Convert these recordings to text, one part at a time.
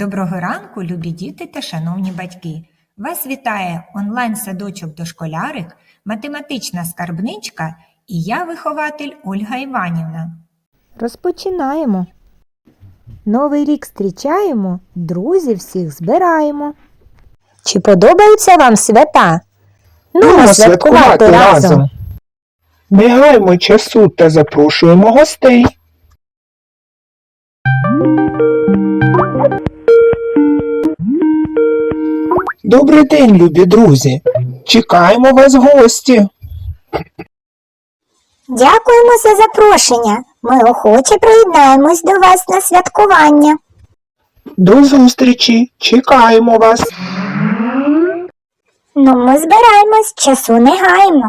Доброго ранку, любі діти та шановні батьки! Вас вітає онлайн-садочок дошколярик, математична скарбничка і я, вихователь Ольга Іванівна. Розпочинаємо. Новий рік зустрічаємо, друзів всіх збираємо. Чи подобаються вам свята? Ну, святкувати разом. Не гаймо часу та запрошуємо гостей. Добрий день, любі друзі! Чекаємо вас в гості. Дякуємо за запрошення. Ми охоче приєднаємось до вас на святкування. До зустрічі! Чекаємо вас! Ну, ми збираємось, часу не гаємо.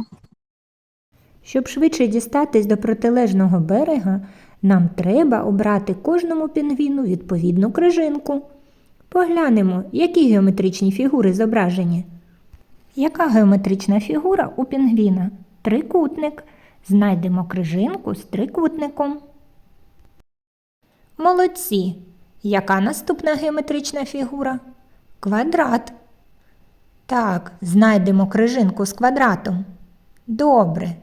Щоб швидше дістатись до протилежного берега, нам треба обрати кожному пінгвіну відповідну крижинку. Поглянемо, які геометричні фігури зображені. Яка геометрична фігура у пінгвіна? Трикутник. Знайдемо крижинку з трикутником. Молодці. Яка наступна геометрична фігура? Квадрат. Так, знайдемо крижинку з квадратом. Добре.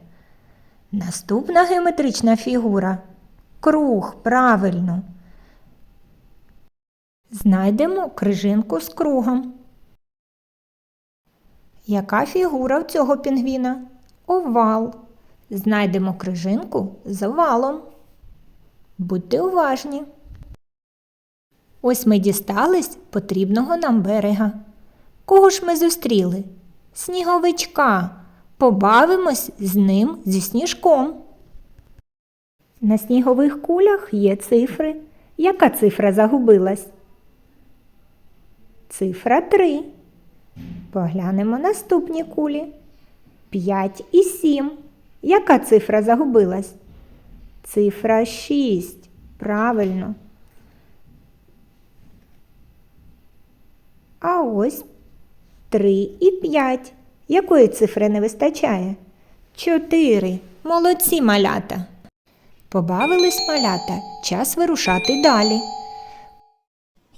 Наступна геометрична фігура. Круг, правильно. Знайдемо крижинку з кругом. Яка фігура в цього пінгвіна? Овал. Знайдемо крижинку з овалом. Будьте уважні. Ось ми дістались потрібного нам берега. Кого ж ми зустріли? Сніговичка. Побавимось з ним зі сніжком. На снігових кулях є цифри. Яка цифра загубилась? Цифра 3. Поглянемо наступні кулі. 5 і 7. Яка цифра загубилась? Цифра 6. Правильно. А ось 3 і 5. Якої цифри не вистачає? 4. Молодці малята. Побавились малята. Час вирушати далі.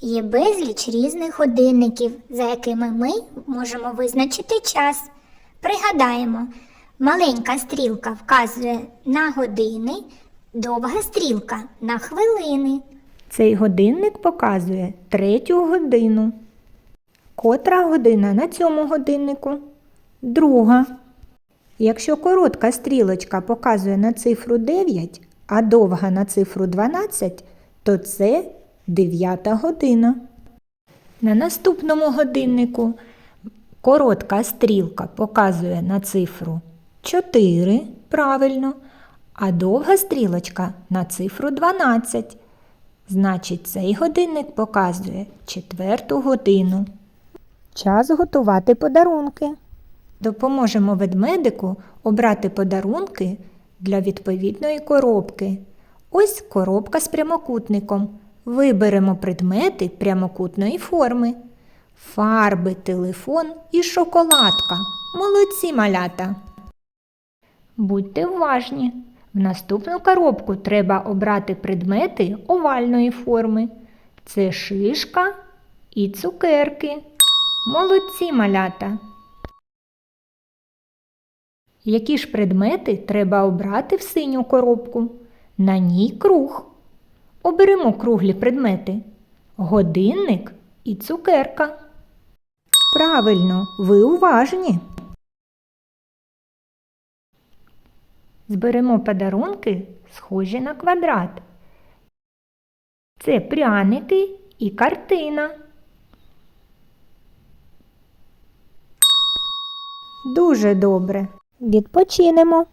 Є безліч різних годинників, за якими ми можемо визначити час. Пригадаємо, маленька стрілка вказує на години, довга стрілка на хвилини. Цей годинник показує третю годину. Котра година на цьому годиннику? Друга. Якщо коротка стрілочка показує на цифру 9, а довга на цифру 12, то це 9 година. На наступному годиннику коротка стрілка показує на цифру 4, правильно, а довга стрілочка на цифру 12. Значить, цей годинник показує четверту годину. Час готувати подарунки. Допоможемо ведмедику обрати подарунки для відповідної коробки. Ось коробка з прямокутником. Виберемо предмети прямокутної форми. Фарби, телефон і шоколадка. Молодці малята. Будьте уважні. В наступну коробку треба обрати предмети овальної форми. Це шишка і цукерки. Молодці малята. Які ж предмети треба обрати в синю коробку? На ній круг. Оберемо круглі предмети. Годинник і цукерка. Правильно, ви уважні. Зберемо подарунки, схожі на квадрат. Це пряники і картина. Дуже добре. Відпочинемо.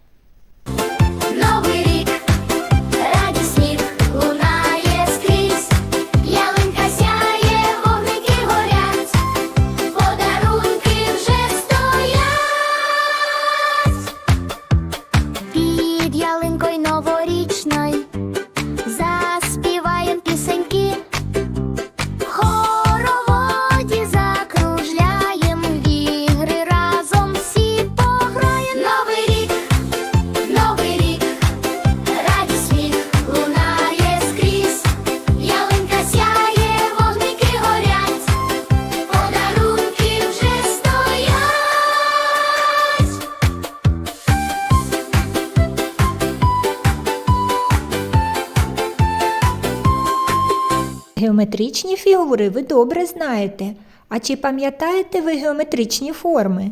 Геометричні фігури ви добре знаєте. А чи пам'ятаєте ви геометричні форми?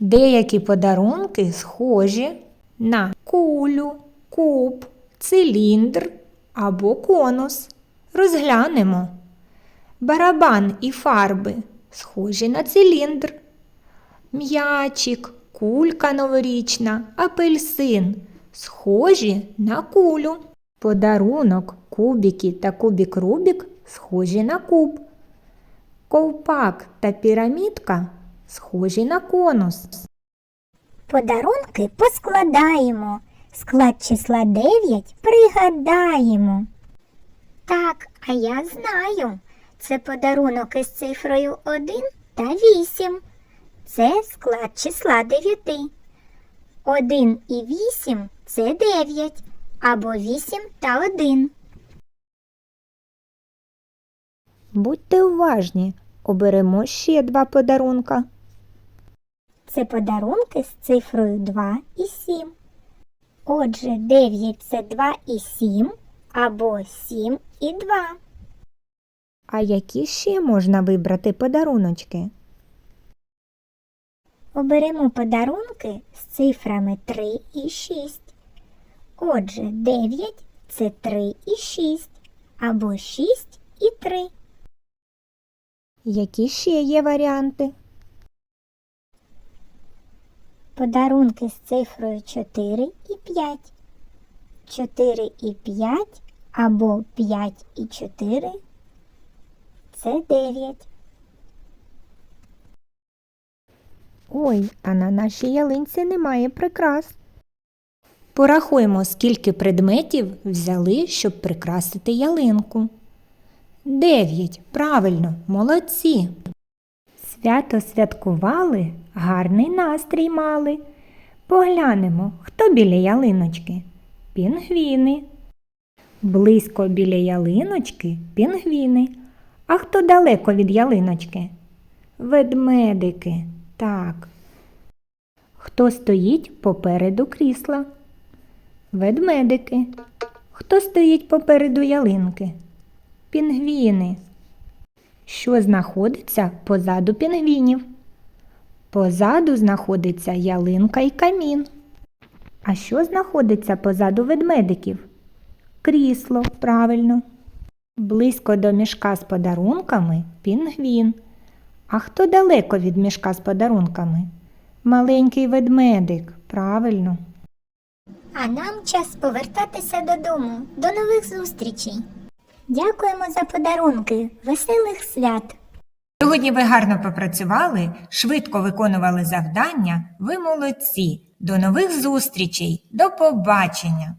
Деякі подарунки схожі на кулю, куб, циліндр або конус. Розглянемо. Барабан і фарби схожі на циліндр. М'ячик, кулька новорічна, апельсин схожі на кулю. Подарунок, кубики та кубік Рубік схожі на куб. Ковпак та пірамідка схожі на конус. Подарунки поскладаємо. Склад числа 9 пригадаємо. Так, а я знаю. Це подарунок із цифрою 1 та 8. Це склад числа 9. 1 і 8 це 9. Або 8 та 1. Будьте уважні, оберемо ще два подарунка. Це подарунки з цифрою 2 і 7. Отже, 9 це 2 і 7 або 7 і 2. А які ще можна вибрати подаруночки? Оберемо подарунки з цифрами 3 і 6. Отже, 9 це 3 і 6 або 6 і 3. Які ще є варіанти? Подарунки з цифрою 4 і 5. 4 і 5 або 5 і 4 це 9. Ой, а на нашій ялинці немає прикрас. Порахуємо, скільки предметів взяли, щоб прикрасити ялинку. Дев'ять. Правильно, молодці. Свято святкували, гарний настрій мали. Поглянемо, хто біля ялиночки? Пінгвіни. Близько біля ялиночки пінгвіни. А хто далеко від ялиночки? Ведмедики. Так. Хто стоїть попереду крісла? Ведмедики. Хто стоїть попереду ялинки? Пінгвіни. Що знаходиться позаду пінгвінів? Позаду знаходиться ялинка і камін. А що знаходиться позаду ведмедиків? Крісло, правильно. Близько до мішка з подарунками пінгвін. А хто далеко від мішка з подарунками? Маленький ведмедик, правильно. А нам час повертатися додому. До нових зустрічей. Дякуємо за подарунки. Веселих свят! Сьогодні ви гарно попрацювали, швидко виконували завдання. Ви молодці. До нових зустрічей. До побачення!